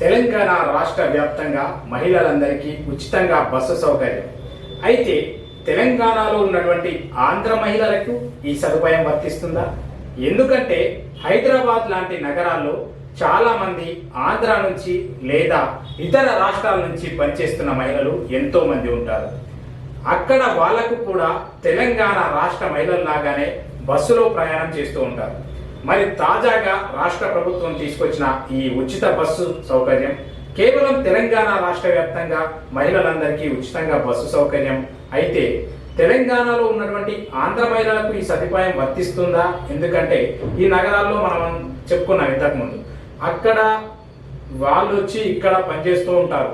తెలంగాణ రాష్ట్ర వ్యాప్తంగా మహిళలందరికీ ఉచితంగా బస్సు సౌకర్యం. అయితే తెలంగాణలో ఉన్నటువంటి ఆంధ్ర మహిళలకు ఈ సదుపాయం వర్తిస్తుందా? ఎందుకంటే హైదరాబాద్ లాంటి నగరాల్లో చాలామంది ఆంధ్ర నుంచి లేదా ఇతర రాష్ట్రాల నుంచి పనిచేస్తున్న మహిళలు ఎంతోమంది ఉంటారు. అక్కడ వాళ్ళకు కూడా తెలంగాణ రాష్ట్ర మహిళల్లాగానే బస్సులో ప్రయాణం చేస్తూ ఉంటారు. మరి తాజాగా రాష్ట్ర ప్రభుత్వం తీసుకొచ్చిన ఈ ఉచిత బస్సు సౌకర్యం కేవలం తెలంగాణ రాష్ట్ర వ్యాప్తంగా మహిళలందరికీ ఉచితంగా బస్సు సౌకర్యం. అయితే తెలంగాణలో ఉన్నటువంటి ఆంధ్ర మహిళలకు ఈ సదుపాయం వర్తిస్తుందా? ఎందుకంటే ఈ నగరాల్లో మనం చెప్పుకున్నాం ఇంతకుముందు. అక్కడ వాళ్ళు వచ్చి ఇక్కడ పనిచేస్తూ ఉంటారు.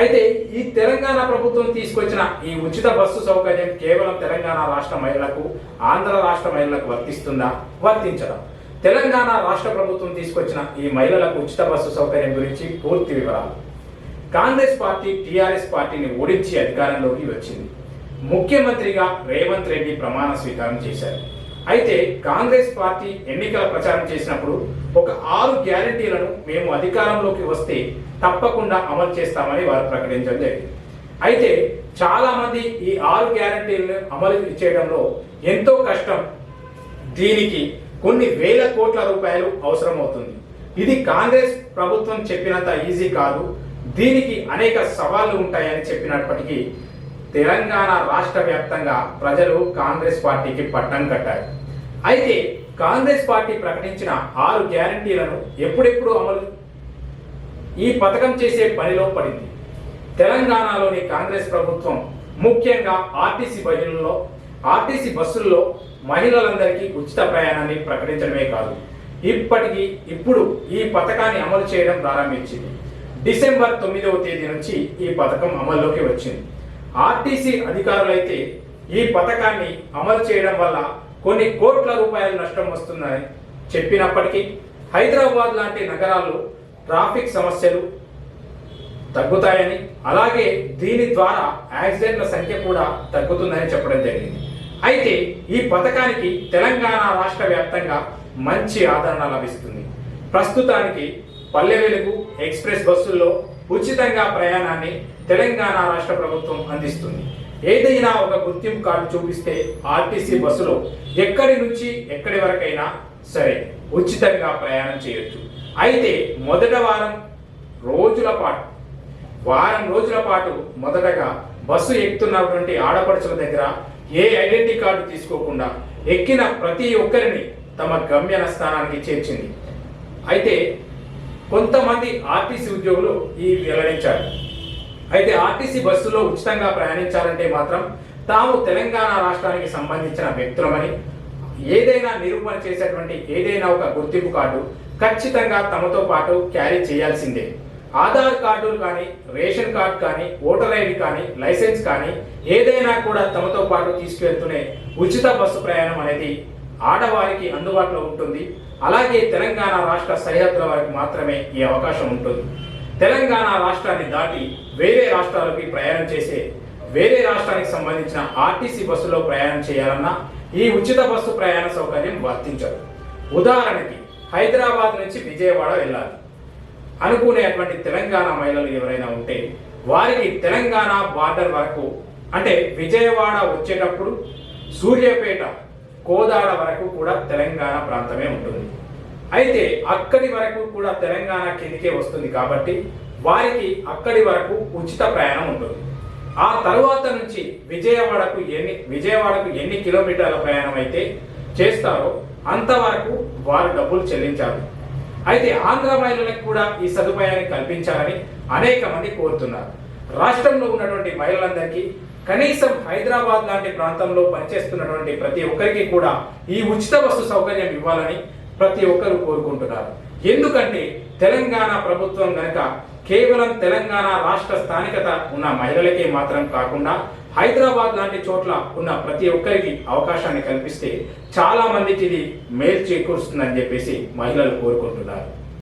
అయితే ఈ తెలంగాణ ప్రభుత్వం తీసుకొచ్చిన ఈ ఉచిత బస్సు సౌకర్యం కేవలం తెలంగాణ రాష్ట్ర మహిళలకు ఆంధ్ర రాష్ట్ర మహిళలకు వర్తిస్తుందా? వర్తించడం. తెలంగాణ రాష్ట్ర ప్రభుత్వం తీసుకొచ్చిన ఈ మహిళలకు ఉచిత బస్సు సౌకర్యం గురించి పూర్తి వివరాలు. కాంగ్రెస్ పార్టీ టీఆర్ఎస్ పార్టీని ఓడించి అధికారంలోకి వచ్చింది. ముఖ్యమంత్రిగా రేవంత్ రెడ్డి ప్రమాణ స్వీకారం చేశారు. అయితే కాంగ్రెస్ పార్టీ ఎన్నికల ప్రచారం చేసినప్పుడు ఒక ఆరు గ్యారంటీలను మేము అధికారంలోకి వస్తే తప్పకుండా అమలు చేస్తామని వారు ప్రకటించడం జరిగింది. అయితే చాలామంది ఈ ఆరు గ్యారంటీలను అమలు చేయడంలో ఎంతో కష్టం దీనికి కొన్ని వేల కోట్ల రూపాయలు అవసరమవుతుంది. ఇది కాంగ్రెస్ ప్రభుత్వం చెప్పినంత ఈజీ కాదు. దీనికి అనేక సవాళ్ళు ఉంటాయని చెప్పినప్పటికీ తెలంగాణ రాష్ట్ర వ్యాప్తంగా ప్రజలు కాంగ్రెస్ పార్టీకి పట్టం కట్టారు. అయితే కాంగ్రెస్ పార్టీ ప్రకటించిన ఆరు గ్యారంటీలను ఎప్పుడెప్పుడు అమలు ఈ పథకం చేసే పనిలో పడింది. తెలంగాణలోని కాంగ్రెస్ ప్రభుత్వం ముఖ్యంగా ఆర్టీసీ బస్సుల్లో ఆర్టీసీ బస్సుల్లో మహిళలందరికీ ఉచిత ప్రయాణాన్ని ప్రకటించడమే కాదు ఇప్పటికీ ఇప్పుడు ఈ పథకాన్ని అమలు చేయడం ప్రారంభించింది. డిసెంబర్ తొమ్మిదవ తేదీ నుంచి ఈ పథకం అమల్లోకి వచ్చింది. ఆర్టీసీ అధికారులైతే ఈ పథకాన్ని అమలు చేయడం వల్ల కొన్ని కోట్ల రూపాయల నష్టం వస్తుందని చెప్పినప్పటికీ హైదరాబాద్ లాంటి నగరాల్లో ట్రాఫిక్ సమస్యలు తగ్గుతాయని అలాగే దీని ద్వారా యాక్సిడెంట్ల సంఖ్య కూడా తగ్గుతుందని చెప్పడం జరిగింది. అయితే ఈ పథకానికి తెలంగాణ రాష్ట్ర వ్యాప్తంగా మంచి ఆదరణ లభిస్తుంది. ప్రస్తుతానికి పల్లె వెలుగు ఎక్స్ప్రెస్ బస్సుల్లో ఉచితంగా ప్రయాణాన్ని తెలంగాణ రాష్ట్ర ప్రభుత్వం అందిస్తుంది. ఏదైనా ఒక గుర్తింపు కార్డు చూపిస్తే ఆర్టీసీ బస్సులో ఎక్కడి నుంచి ఎక్కడి వరకైనా సరే ఉచితంగా ప్రయాణం చేయొచ్చు. అయితే మొదట వారం రోజుల పాటు వారం రోజుల పాటు మొదటగా బస్సు ఎక్కుతున్నటువంటి ఆడపడుచుల దగ్గర ఏ ఐడెంటిటీ కార్డు తీసుకోకుండా ఎక్కిన ప్రతి ఒక్కరిని తమ గమ్యన స్థానానికి చేర్చింది. అయితే కొంతమంది ఆర్టీసీ ఉద్యోగులు ఈ వెల్లడించారు. అయితే ఆర్టీసీ బస్సులో ఉచితంగా ప్రయాణించాలంటే మాత్రం తాము తెలంగాణ రాష్ట్రానికి సంబంధించిన వ్యక్తులమని ఏదైనా నిరూపణ చేసేటువంటి ఏదైనా ఒక గుర్తింపు కార్డు ఖచ్చితంగా తమతో పాటు క్యారీ చేయాల్సిందే. ఆధార్ కార్డులు కానీ రేషన్ కార్డు కానీ ఓటర్ ఐడి కానీ లైసెన్స్ కానీ ఏదైనా కూడా తమతో పాటు తీసుకెళ్తూనే ఉచిత బస్సు ప్రయాణం అనేది ఆడవారికి అందుబాటులో ఉంటుంది. అలాగే తెలంగాణ రాష్ట్ర సరిహద్దుల వారికి మాత్రమే ఈ అవకాశం ఉంటుంది. తెలంగాణ రాష్ట్రాన్ని దాటి వేరే రాష్ట్రాలకి ప్రయాణం చేసే వేరే రాష్ట్రానికి సంబంధించిన ఆర్టీసీ బస్సులో ప్రయాణం చేయాలన్నా ఈ ఉచిత బస్సు ప్రయాణ సౌకర్యం వర్తించదు. ఉదాహరణకి హైదరాబాద్ నుంచి విజయవాడ వెళ్ళాలి. అనుకునేటువంటి తెలంగాణ మహిళలు ఎవరైనా ఉంటే వారికి తెలంగాణ బార్డర్ వరకు అంటే విజయవాడ వచ్చేటప్పుడు సూర్యాపేట కోదాడ వరకు కూడా తెలంగాణ ప్రాంతమే ఉంటుంది. అయితే అక్కడి వరకు కూడా తెలంగాణ కిందికే వస్తుంది కాబట్టి వారికి అక్కడి వరకు ఉచిత ప్రయాణం ఉంటుంది. ఆ తరువాత నుంచి విజయవాడకు ఎన్ని విజయవాడకు ఎన్ని కిలోమీటర్ల ప్రయాణం అయితే చేస్తారో అంతవరకు వారు డబ్బులు చెల్లించాలి. అయితే ఆంధ్ర మహిళలకు కూడా ఈ సదుపాయాన్ని కల్పించాలని అనేక మంది కోరుతున్నారు. రాష్ట్రంలో ఉన్నటువంటి మహిళలందరికీ కనీసం హైదరాబాద్ లాంటి ప్రాంతంలో పనిచేస్తున్నటువంటి ప్రతి ఒక్కరికి కూడా ఈ ఉచిత బస్సు సౌకర్యం ఇవ్వాలని ప్రతి ఒక్కరు కోరుకుంటున్నారు. ఎందుకంటే తెలంగాణ ప్రభుత్వం గనక కేవలం తెలంగాణ రాష్ట్ర స్థానికత ఉన్న మహిళలకే మాత్రం కాకుండా హైదరాబాద్ లాంటి చోట్ల ఉన్న ప్రతి ఒక్కరికి అవకాశాన్ని కల్పిస్తే చాలా మందికి ఇది మేలు చేకూరుస్తుందని చెప్పేసి మహిళలు కోరుకుంటున్నారు.